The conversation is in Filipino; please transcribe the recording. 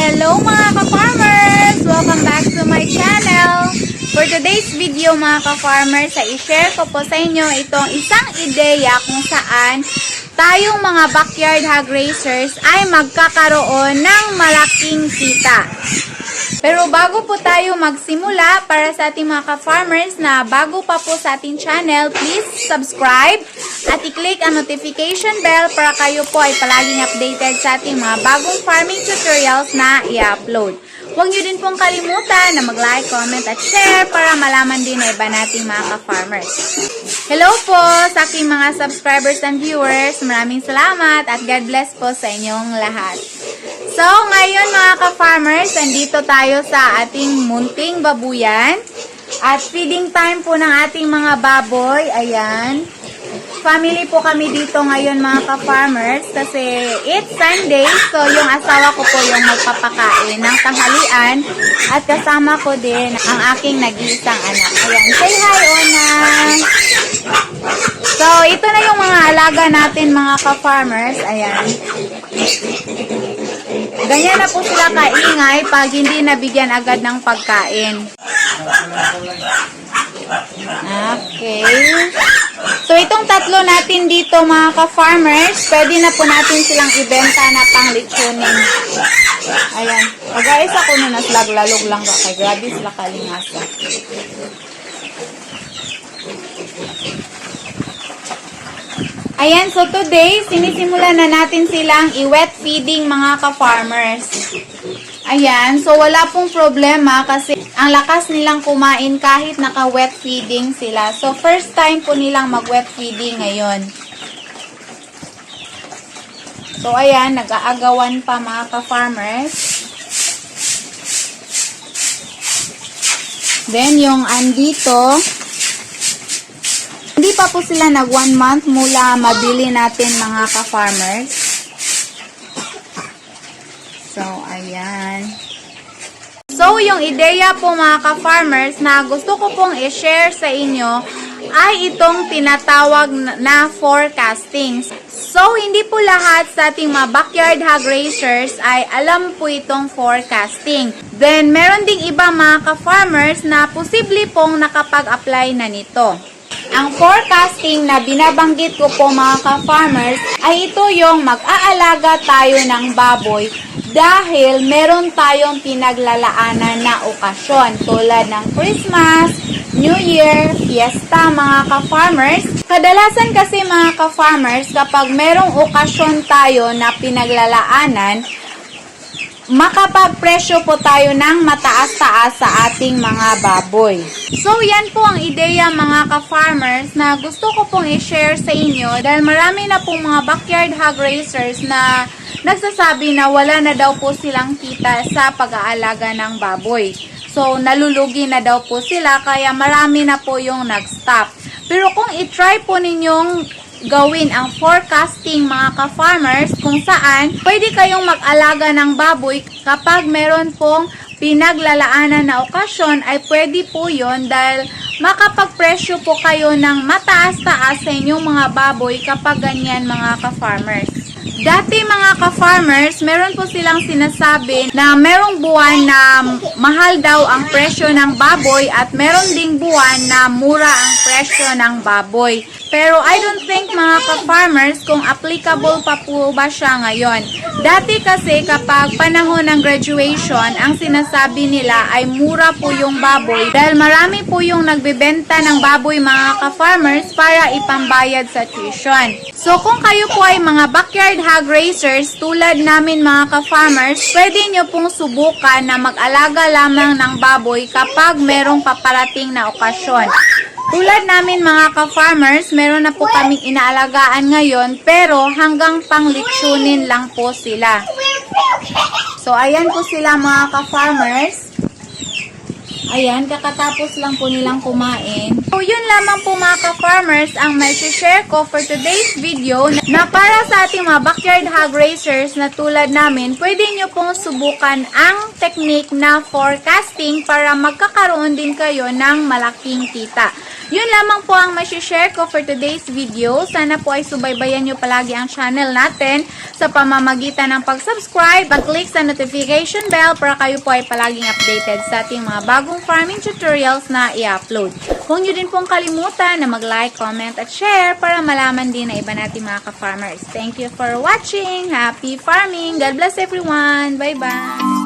Hello mga ka-farmers! Welcome back to my channel! For today's video mga ka-farmers, ay i-share ko po sa inyo itong isang ideya kung saan tayong mga backyard hog racers ay magkakaroon ng malaking kita. Pero bago po tayo magsimula, para sa ating mga ka-farmers na bago pa po sa ating channel, please subscribe at i-click ang notification bell para kayo po ay palaging updated sa ating mga bagong farming tutorials na i-upload. Huwag niyo din pong kalimutan na mag-like, comment at share para malaman din na iba nating mga ka-farmers. Hello po sa aking mga subscribers and viewers. Maraming salamat at God bless po sa inyong lahat. So, ngayon mga ka-farmers, andito tayo sa ating munting babuyan. At feeding time po ng ating mga baboy. Ayan. Family po kami dito ngayon mga ka-farmers kasi it's Sunday. So, yung asawa ko po yung magpapakain ng tanghalian. At kasama ko din ang aking nag-iisang anak. Ayan. Say hi, Ona! So, ito na yung mga alaga natin mga ka-farmers. Ayan. Ganyan na po sila kaingay pag hindi nabigyan agad ng pagkain. Okay. So, itong tatlo natin dito mga ka-farmers, pwede na po natin silang ibenta na pang lechonin. Ayan. Pag-ayos ako na naslaglalog lang ka kay grabe sila kalingasa. Ayan, so today, sinisimulan na natin silang i-wet feeding mga ka-farmers. Ayan, so wala pong problema kasi ang lakas nilang kumain kahit naka-wet feeding sila. So first time po nilang mag-wet feeding ngayon. So ayan, nag-aagawan pa mga ka-farmers. Then yung andito, pa po sila nag one month mula mabili natin mga ka-farmers. So, ayan. So, yung ideya po mga ka-farmers na gusto ko pong i-share sa inyo ay itong tinatawag na forecasting. So, hindi po lahat sa ating mga backyard hog racers ay alam po itong forecasting. Then, meron ding iba mga ka-farmers na posible pong nakapag-apply na nito. Ang forecasting na binabanggit ko po mga ka-farmers ay ito yung mag-aalaga tayo ng baboy dahil meron tayong pinaglalaanan na okasyon tulad ng Christmas, New Year, Fiesta mga ka-farmers. Kadalasan kasi mga ka-farmers kapag merong okasyon tayo na pinaglalaanan, makapagpresyo po tayo ng mataas-taas sa ating mga baboy. So, yan po ang ideya mga ka-farmers na gusto ko pong i-share sa inyo dahil marami na pong mga backyard hog racers na nagsasabi na wala na daw po silang kita sa pag-aalaga ng baboy. So, nalulugi na daw po sila kaya marami na po yung nag-stop. Pero kung i-try po ninyong gawin ang forecasting mga ka-farmers kung saan pwede kayong mag-alaga ng baboy kapag meron pong pinaglalaanan na okasyon ay pwede po yon dahil makapagpresyo po kayo ng mataas-taas sa inyong mga baboy kapag ganyan mga ka-farmers. Dati mga ka-farmers, meron po silang sinasabi na merong buwan na mahal daw ang presyo ng baboy at meron ding buwan na mura ang presyo ng baboy. Pero I don't think mga ka-farmers kung applicable pa po ba siya ngayon. Dati kasi kapag panahon ng graduation, ang sinasabi nila ay mura po yung baboy dahil marami po yung nagbebenta ng baboy mga ka-farmers para ipambayad sa tuition. So kung kayo po ay mga backyard hog racers tulad namin mga ka-farmers, pwede nyo pong subukan na mag-alaga lamang ng baboy kapag merong paparating na okasyon. Tulad namin mga ka-farmers, meron na po kaming inaalagaan ngayon pero hanggang pang litsunin lang po sila. So ayan po sila mga ka-farmers. Ayan, kakatapos lang po nilang kumain. So, yun lamang po mga ka-farmers ang may share ko for today's video na para sa ating mga backyard hog racers na tulad namin, pwede nyo pong subukan ang technique na forecasting para magkakaroon din kayo ng malaking kita. Yun lamang po ang share ko for today's video. Sana po ay subaybayan nyo palagi ang channel natin sa pamamagitan ng pag-subscribe, pag-click sa notification bell para kayo po ay palaging updated sa ating mga bagong farming tutorials na i-upload. Huwag nyo din pong kalimutan na mag-like, comment at share para malaman din na iba natin mga ka-farmers. Thank you for watching. Happy farming. God bless everyone. Bye-bye.